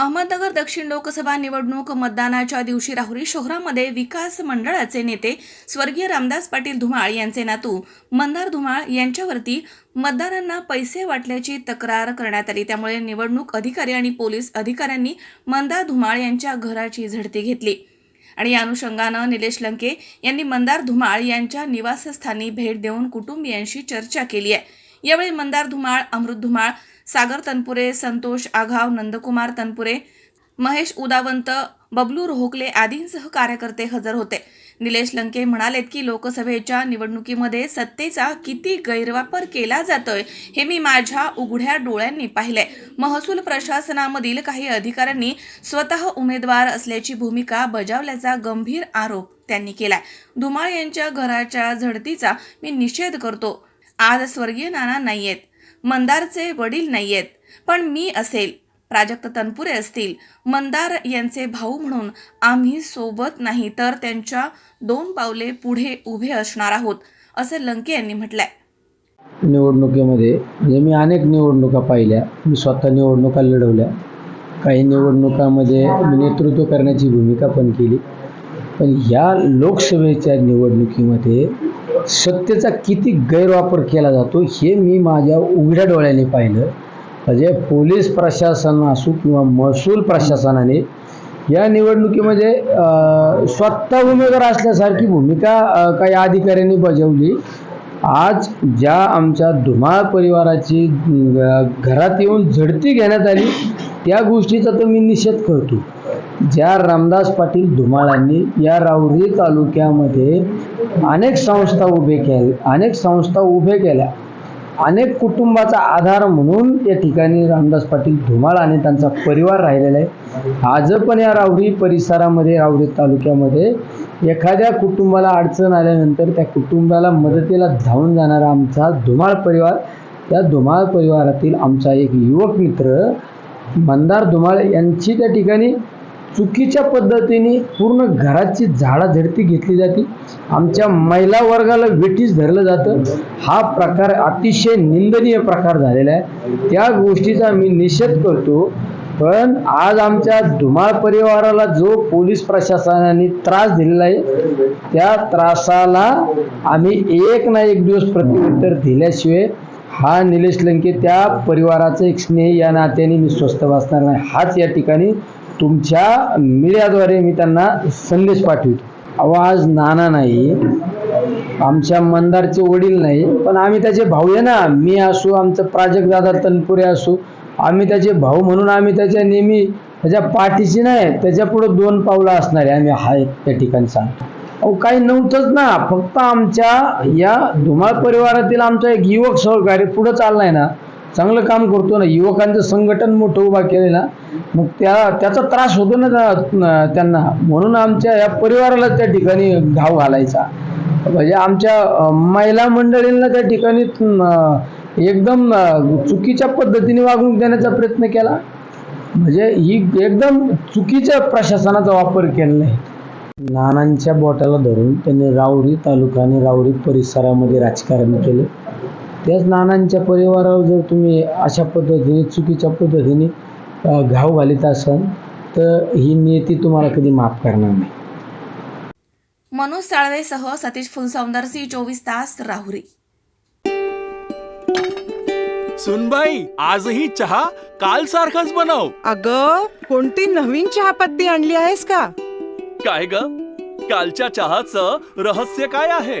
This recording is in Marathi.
अहमदनगर दक्षिण लोकसभा निवडणूक मतदानाच्या दिवशी राहुरी शहरामध्ये विकास मंडळाचे नेते स्वर्गीय रामदास पाटील धुमाळ यांचे नातू मंदार धुमाळ यांच्यावरती मतदारांना पैसे वाटल्याची तक्रार करण्यात आली. त्यामुळे निवडणूक अधिकारी आणि पोलीस अधिकाऱ्यांनी मंदार धुमाळ यांच्या घराची झडती घेतली. आणि या अनुषंगानं निलेश लंके यांनी मंदार धुमाळ यांच्या निवासस्थानी भेट देऊन कुटुंबियांशी चर्चा केली आहे. यावेळी मंदार धुमाळ अमृत धुमाळ सागर तनपुरे संतोष आघाव नंदकुमार तनपुरे महेश उदावंत बबलू रोहकले आदींसह कार्यकर्ते हजर होते. निलेश लंके म्हणालेत की लोकसभेच्या निवडणुकीमध्ये सत्तेचा किती गैरवापर केला जातोय हे मी माझ्या उघड्या डोळ्यांनी पाहिले महसूल प्रशासनामधील काही अधिकाऱ्यांनी स्वतः उमेदवार असल्याची भूमिका बजावल्याचा गंभीर आरोप त्यांनी केलाय. धुमाळ यांच्या घराच्या झडतीचा मी निषेध करतो. आज स्वर्गीय नाना नाही आहेत मंदारचे वडील नाही आहेत पण मी असेल. प्राजक्त तनपुरे असतील. मंदार यांचे भाऊ म्हणून आम्ही सोबत नाही तर त्यांच्या दोन पावले पुढे उभे असणार आहोत असे लंके यांनी म्हटलंय. निवडणुकीमध्ये म्हणजे मी अनेक निवडणुका पाहिल्या. मी स्वतः निवडणुका लढवल्या. काही निवडणुकामध्ये मी नेतृत्व करण्याची भूमिका पण केली. पण ह्या लोकसभेच्या निवडणुकीमध्ये सत्तेचा किती गैरवापर केला जातो हे मी माझ्या उघड्या डोळ्याने पाहिलं. म्हणजे पोलीस प्रशासन असो किंवा महसूल प्रशासनाने या निवडणुकीमध्ये स्वतः उमेदवार असल्यासारखी भूमिका काही अधिकाऱ्यांनी बजावली. आज ज्या आमच्या धुमाळ परिवाराची घरात येऊन झडती घेण्यात आली त्या गोष्टीचा तर मी निषेध करतो. ज्या रामदास पाटील धुमाळांनी या राऊरी तालुक्यामध्ये अनेक संस्था उभे केल्या अनेक संस्था उभे केल्या. अनेक कुटुंबाचा आधार म्हणून या ठिकाणी रामदास पाटील धुमाळ आणि त्यांचा परिवार राहिलेला आहे. आज पण या रावडी परिसरामध्ये रावडी तालुक्यामध्ये एखाद्या कुटुंबाला अडचण आल्यानंतर त्या कुटुंबाला मदतीला धावून जाणारा आमचा धुमाळ परिवार त्या धुमाळ परिवारातील आमचा एक युवक मित्र मंदार धुमाळ यांची त्या ठिकाणी चुकीच्या पद्धतीने पूर्ण घराची झाडाझडती घेतली जाते. आमच्या महिला वर्गाला वेठीस धरलं जातं. हा प्रकार अतिशय निंदनीय प्रकार झालेला आहे. त्या गोष्टीचा मी निषेध करतो. पण आज आमच्या धुमाळ परिवाराला जो पोलीस प्रशासनाने त्रास दिलेला आहे त्या त्रासाला आम्ही एक ना एक दिवस प्रत्युत्तर दिल्याशिवाय हा निलेश लंके त्या परिवाराचं एक स्नेह या नात्याने मी स्वस्थ वाचणार नाही. हाच या ठिकाणी तुमच्या मीडियाद्वारे मी त्यांना संदेश पाठवितो. आवाज आज नाना नाही आमच्या मंदारचे वडील नाही पण आम्ही त्याचे भाऊ आहे ना. मी असू आमचं प्राजक्त दादा तनपुरे असू आम्ही त्याचे भाऊ म्हणून आम्ही त्याच्या नेहमी त्याच्या पाठीशी नाही त्याच्या पुढं दोन पावलं असणारे आम्ही हाय त्या ठिकाणी सांगतो. अहो काही नव्हतंच ना. फक्त आमच्या या धुमाळ परिवारातील आमचा एक युवक सहकारी पुढं चाललाय ना चांगलं काम करतो ना. युवकांचं संघटन मोठं उभा केलं ना मग त्या त्याचा त्रास होतो ना त्या- त्यांना. म्हणून आमच्या या परिवाराला त्या ठिकाणी घाव घालायचा. म्हणजे आमच्या महिला मंडळींना त्या ठिकाणी एकदम चुकीच्या पद्धतीने वागणूक देण्याचा प्रयत्न केला. म्हणजे ही एकदम चुकीच्या प्रशासनाचा वापर केलेला आहे नानांच्या बोटाला धरून त्यांनी रावडी तालुका आणि राऊरी परिसरामध्ये राजकारण केलं. त्याच नानांच्या परिवारावर जर तुम्ही अशा पद्धतीने चुकीच्या पद्धतीने घाव घालीत असाल तर ही नियती तुम्हाला कधी माफ करणार नाही. मनोज साळवेसह सतीश फुलसौंदर सी चोवीस तास राहुरी. सुनबाई आजही चहा काल सारखाच बनव. अग कोणती नवीन चहापत्ती आणली आहेस का? काय ग? कालच्या चहाचं रहस्य काय आहे?